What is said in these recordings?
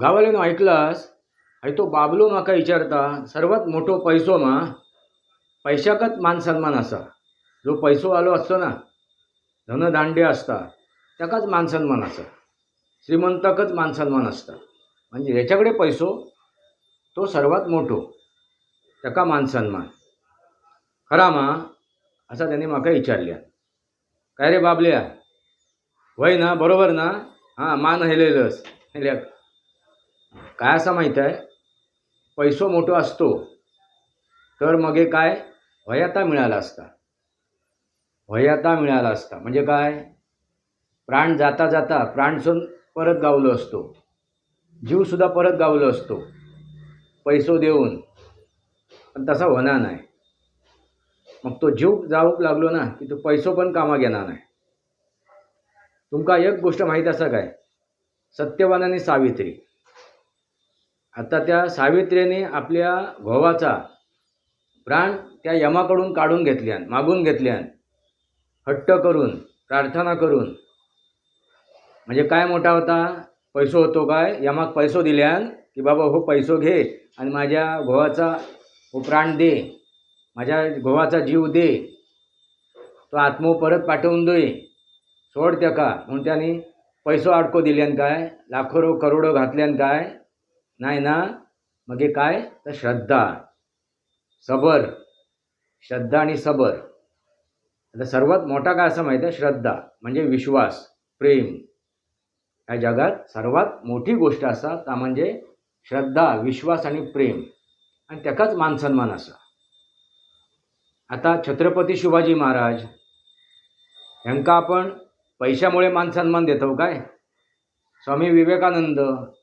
गावाल्यानं ऐकलास हाय तो बाबलो म्हाका विचारता सर्वात मोठो पैसो मा पैशाकच मान सन्मान असा. जो पैसो आलो असतो ना धनदांडे असता त्याकाच मान सन्मान असा. श्रीमंताकच मान सन्मान असता. म्हणजे ज्याच्याकडे पैसो तो सर्वात मोठो त्याका मान सन्मान. खरा मा असा त्याने म्हाका विचारल्या. काय रे बाबल्या? वय ना बरोबर ना? हां मान हेलेलंस हेल्या काय असं माहीत आहे? पैसो मोठो असतो तर मगे काय? वयाता मिळाला असता. वयाता मिळाला असता. म्हणजे काय? प्राण जाता जाता प्राणसून परत गावलो असतो. जीवसुद्धा परत गावलो असतो. पैसो देऊन. पण तसा होणार नाही. मग तो जीव जाऊक लागलो ना की तो पैसो पण कामाक येणार नाही. तुमका एक गोष्ट माहीत असा काय? सत्यवान आणि सावित्री. आता त्या सावित्रीने आपल्या भावाचा प्राण त्या यमाकडून काढून घेतल्यान मागून घेतल्यान हट्ट करून प्रार्थना करून म्हणजे काय मोठा होता? पैसो होतो काय? यमाक पैसो दिल्यान की बाबा हो पैसो घे आणि माझ्या घोवाचा हो प्राण दे माझ्या घोवाचा जीव दे. तो आत्मो परत पाठवून दे. सोड त्याका. म्हणून त्याने पैसो अडको दिल्यान काय? लाखो करोडो घातल्यान काय? नाही ना? मग काय? तर श्रद्धा. सबर. श्रद्धा आणि सबर. आता सर्वात मोठा काय असं माहिती आहे? श्रद्धा. म्हणजे विश्वास प्रेम. या जगात सर्वात मोठी गोष्ट असा ता म्हणजे श्रद्धा विश्वास आणि प्रेम. आणि त्याकाच मानसन्मान असा. आता छत्रपती शिवाजी महाराज ह्यांका आपण पैशामुळे मानसन्मान देतो काय? स्वामी विवेकानंद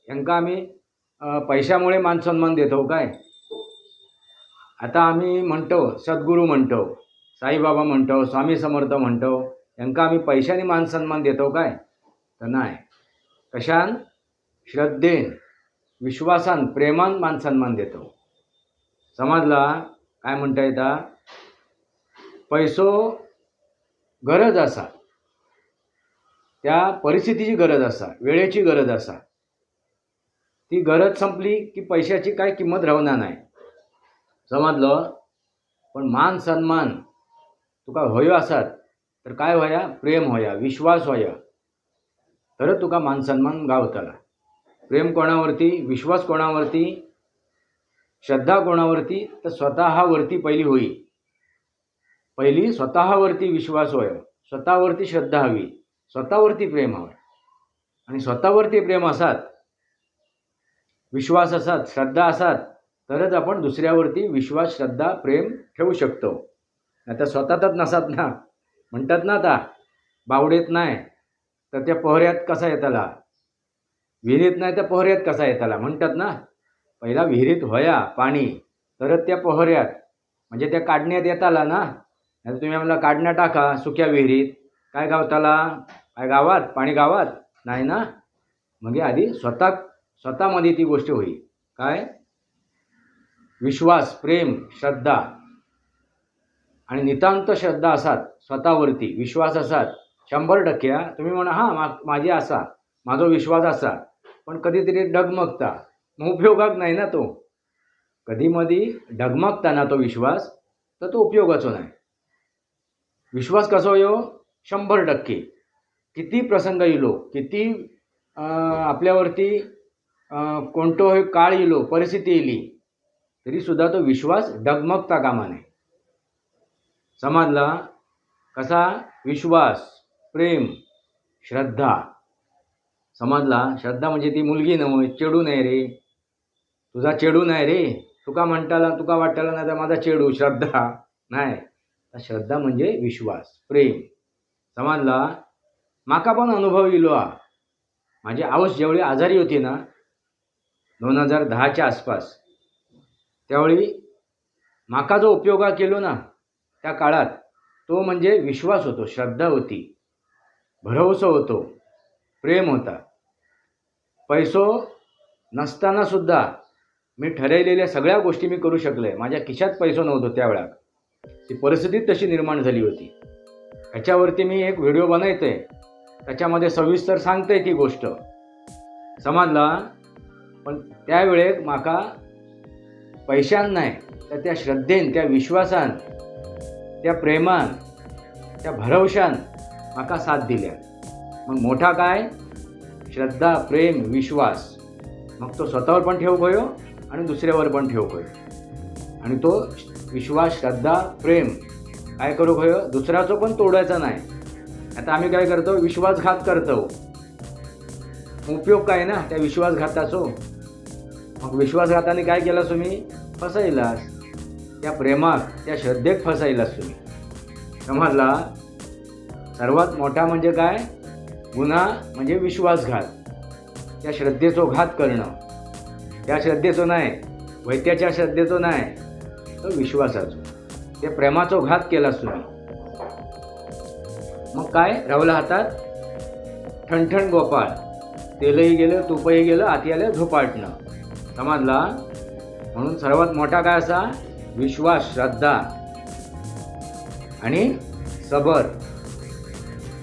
यांका आम्ही पैशामुळे मानसन्मान देतो काय? आता आम्ही म्हणतो सद्गुरू म्हणतो साईबाबा म्हणतो स्वामी समर्थ म्हणतो यांका आम्ही पैशाने मानसन्मान देतो काय? तर नाही. कशान? श्रद्धेन विश्वासान प्रेमान मानसन्मान देतो समजला काय म्हणता येता? पैसो गरज असा. त्या परिस्थितीची गरज असा वेळेची गरज असा. ती गरज संपली की पैशाची काय किंमत राहणार नाही. समजलं? पण मान सन्मान तुका होयो आसात तर काय होया? प्रेम होया विश्वास होया. तरच तुका मान सन्मान गावतला. प्रेम कोणावरती? विश्वास कोणावरती? श्रद्धा कोणावरती? तर स्वतःवरती पहिली होई. पहिली स्वतःवरती विश्वास होय स्वतःवरती श्रद्धा हवी स्वतःवरती प्रेम हवं आणि स्वतःवरती प्रेम असात विश्वास असात श्रद्धा असात तरच आपण दुसऱ्यावरती विश्वास श्रद्धा प्रेम ठेवू शकतो. आता स्वतःतच नसात ना. म्हणतात ना आता बावडेत नाही तर त्या पोहऱ्यात कसा येताला विहिरीत नाही तर पोहऱ्यात कसा येताला म्हणतात ना पहिला विहिरीत होया पाणी तरच त्या पोहऱ्यात म्हणजे त्या काढण्यात येताला ना. नाही तुम्ही आम्हाला काढण्या टाका सुक्या विहिरीत. काय गावताला? काय गावात? पाणी गावात? नाही ना. मग आधी स्वतः स्वतःमध्ये ती गोष्ट होईल. काय? विश्वास प्रेम श्रद्धा आणि नितांत श्रद्धा असात स्वतःवरती. विश्वास असात शंभर टक्के हा. तुम्ही म्हणा हां मा माझी असा माझा विश्वास असा. पण कधीतरी डगमगता. मग उपयोगात नाही ना तो. कधी डगमगताना तो विश्वास तर तो उपयोगाचो नाही. विश्वास कसो येऊ शंभर टक्के. किती प्रसंग येलो. किती आपल्यावरती कोणतो काळ येलो परिस्थिती येली तरीसुद्धा तो विश्वास डगमगता कामा नये. समजला कसा विश्वास प्रेम श्रद्धा समजला श्रद्धा म्हणजे ती मुलगी नव्हे चेडू नाही रे. तुझा चेडू नाही रे. तुका म्हणताला तुका वाटताला नाही तर माझा चेडू श्रद्धा नाही. श्रद्धा म्हणजे विश्वास प्रेम. समजला माका पण अनुभव येलो हा. माझी आऊस जेवढी आजारी होती ना दोन हजार दहाच्या आसपास. त्यावेळी माका जो उपयोगा केलो ना त्या काळात तो म्हणजे विश्वास होतो श्रद्धा होती भरवसो होतो प्रेम होता. पैसो नसतानासुद्धा मी ठरवलेल्या सगळ्या गोष्टी मी करू शकले. माझ्या खिशात पैसो नव्हतो त्यावेळात ती परिस्थिती तशी निर्माण झाली होती. ह्याच्यावरती मी एक व्हिडिओ बनवते त्याच्यामध्ये सविस्तर सांगते ती गोष्ट. समजला पण त्यावेळेक म्हाका पैशान नाही तर त्या श्रद्धेन त्या विश्वासान त्या प्रेमान त्या भरवशान म्हाका साथ दिल्या. मग मोठा काय? श्रद्धा प्रेम विश्वास. मग तो स्वतःवर पण ठेव गयो आणि दुसऱ्यावर पण ठेव गयो. आणि तो विश्वास श्रद्धा प्रेम काय करू गयो? दुसऱ्याचो पण तोडायचा नाही. आता आम्ही काय करतो? विश्वासघात करतो. उपयोग काय ना? त्या विश्वासघाताचो. मग विश्वासघाताने काय केलास तुम्ही? फसायलास. त्या प्रेमात त्या श्रद्धेत फसाईलास तुम्ही. समजला सर्वात मोठा म्हणजे काय? गुन्हा म्हणजे विश्वासघात. त्या श्रद्धेचो घात करणं. त्या श्रद्धेचो नाही वैत्याच्या श्रद्धेचो नाही तर विश्वासाचो. ते प्रेमाचो घात केलास तुम्ही. मग काय? रावला हातात? ठणठण गोपाळ. तेलही गेलं तुपही गेलं आती आलं झोपाटणं. समजला. म्हणून सर्वात मोठा काय असा? विश्वास श्रद्धा. आणि सबर.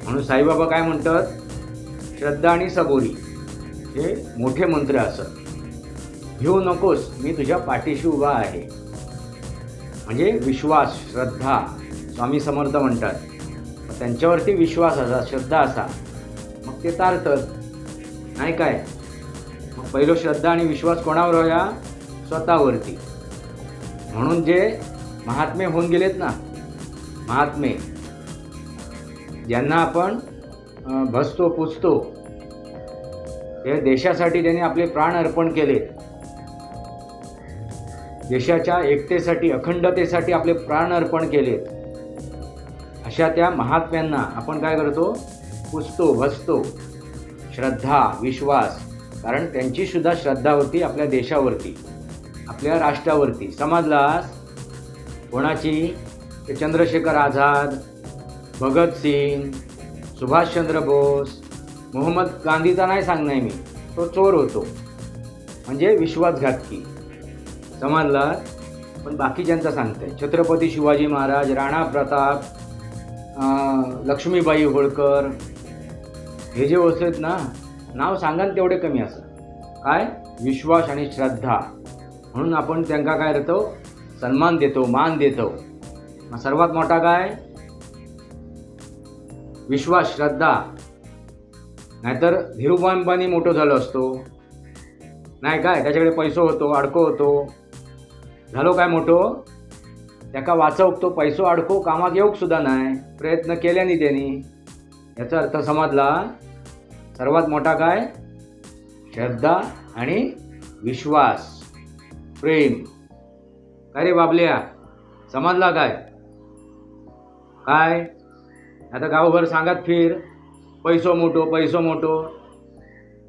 म्हणून साईबाबा काय म्हणतात? श्रद्धा आणि सबोरी हे मोठे मंत्र असत. घेऊ नकोस मी तुझ्या पाठीशी उभा आहे. म्हणजे विश्वास श्रद्धा स्वामी समर्थ म्हणतात. त्यांच्यावरती विश्वास असा श्रद्धा असा. मग ते तारतात. नाही काय? पहिलं श्रद्धा आणि विश्वास कोणावर होया? स्वतःवरती. म्हणून जे महात्मे होऊन गेलेत ना महात्मे ज्यांना आपण भसतो पुजतो हे देशासाठी त्यांनी आपले प्राण अर्पण केले. देशाच्या एकतेसाठी अखंडतेसाठी आपले प्राण अर्पण केलेत अशा त्या महात्म्यांना आपण काय करतो? पुजतो भसतो श्रद्धा विश्वास कारण त्यांची सुद्धा श्रद्धा होती आपल्या देशावरती आपल्या राष्ट्रावरती समाजला कोणाची ते चंद्रशेखर आझाद भगतसिंग सुभाषचंद्र बोस मोहम्मद गांधीचा नाही सांगणार मी. तो चोर होतो. म्हणजे विश्वासघातकी. समाजला पण बाकीच्यांचा सांगते छत्रपती शिवाजी महाराज राणा प्रताप लक्ष्मीबाई होळकर हे जे वस्तू आहेत ना नाव सांगा तेवढे कमी असं. काय? विश्वास आणि श्रद्धा. म्हणून आपण त्यांना काय देतो? सन्मान देतो मान देतो. मग सर्वात मोठा काय? विश्वास श्रद्धा. नाहीतर धीरुभाई अंबानी मोठं झालो असतो. नाही काय? त्याच्याकडे पैसो होतो अडको होतो. झालो काय मोठो? त्याका वाचवतो पैसो अडको कामात येऊक सुद्धा नाही. प्रयत्न केल्याने त्यांनी याचा अर्थ समजला? सर्वात मोठा काय? श्रद्धा आणि विश्वास. प्रेम. काय रे बाबल्या? समजला काय? काय? आता गावभर सांगत फिर. पैसो मोठो पैसो मोठो.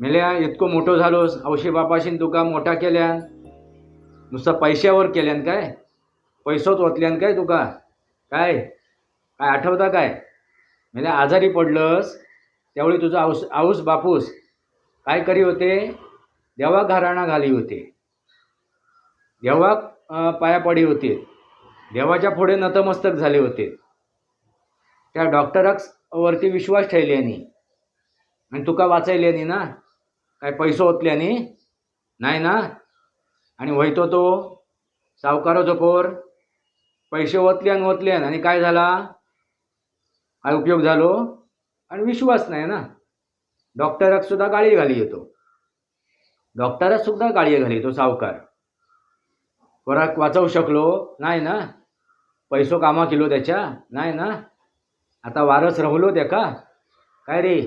मेल्या इतको मोठो झालोस. औशी बापाशीन तुका मोठा केल्यान. नुसतं पैशावर केल्यान काय? पैसोच ओतल्यान काय तुका? काय? काय आठवता काय? म्हणजे आजारी पडलंस. त्यावेळी तुझा आऊस आऊस बापूस काय करी होते? देवा घराणा घाली होते. देवा पाया पडी होते. देवाच्या पुढे नतमस्तक झाले होते. त्या डॉक्टराक वरती विश्वास ठेवल्यानी आणि तुका वाचयल्यानी ना? काय पैसो ओतल्यानी नाही ना? आणि वयतो तो सावकाराचो पोर पैसे ओतल्यान ओतल्यान आणि काय झाला? काय उपयोग झालो? आणि विश्वास नाही ना. डॉक्टराक सुद्धा गाळी घाली येतो. डॉक्टराक सुद्धा गाळी घाली येतो सावकार. पोराक वाचवू शकलो नाही ना. पैसो कामा केलो त्याच्या नाही ना. आता वारस राहुलो त्याका. काय रे?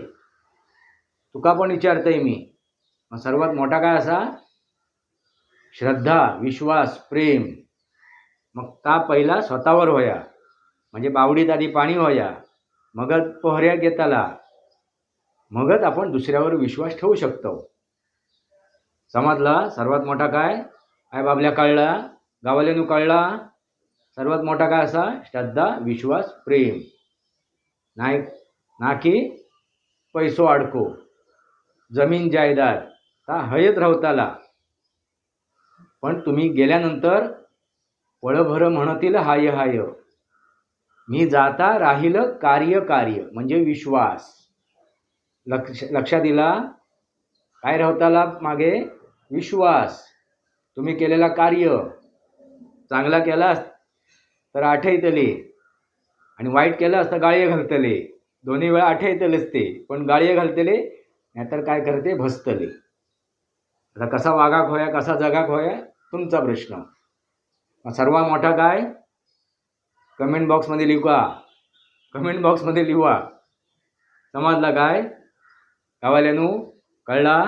तुका पण विचारतंय मी. मग सर्वात मोठा काय असा? श्रद्धा विश्वास प्रेम. मग ता पहिला स्वतःवर होया? म्हणजे बावडीत आधी पाणी होया? मगच पोहऱ्या घेताला मगच आपण दुसऱ्यावर विश्वास ठेवू शकतो. समजला? सर्वात मोठा काय? काय बाबल्या कळला. गावाल्यानू कळला. सर्वात मोठा काय असा? श्रद्धा विश्वास प्रेम. नाही ना की पैसो अडको. जमीन जायदाद. ता हयत रावताला. पण तुम्ही गेल्यानंतर पळभर म्हणतील हाय हाय. मी जाता राहिलं कार्य कार्य म्हणजे विश्वास. लक्ष लक्षात दिला? काय राहताला मागे? विश्वास. तुम्ही केलेला कार्य. चांगला केलास तर आठवतले. आणि वाईट केलास तर गाळये घालतले. दोन्ही वेळा आठवतलेच ते पण गाळये घालतले नाहीतर काय करते? भसतले. आता कसा वागाक होया कसा जगाक होया? तुमचा प्रश्न. सर्वात मोठा काय? कमेंट बॉक्समध्ये लिहा कमेंट बॉक्समध्ये लिहा समजला काय? गावाल्यानू कळला?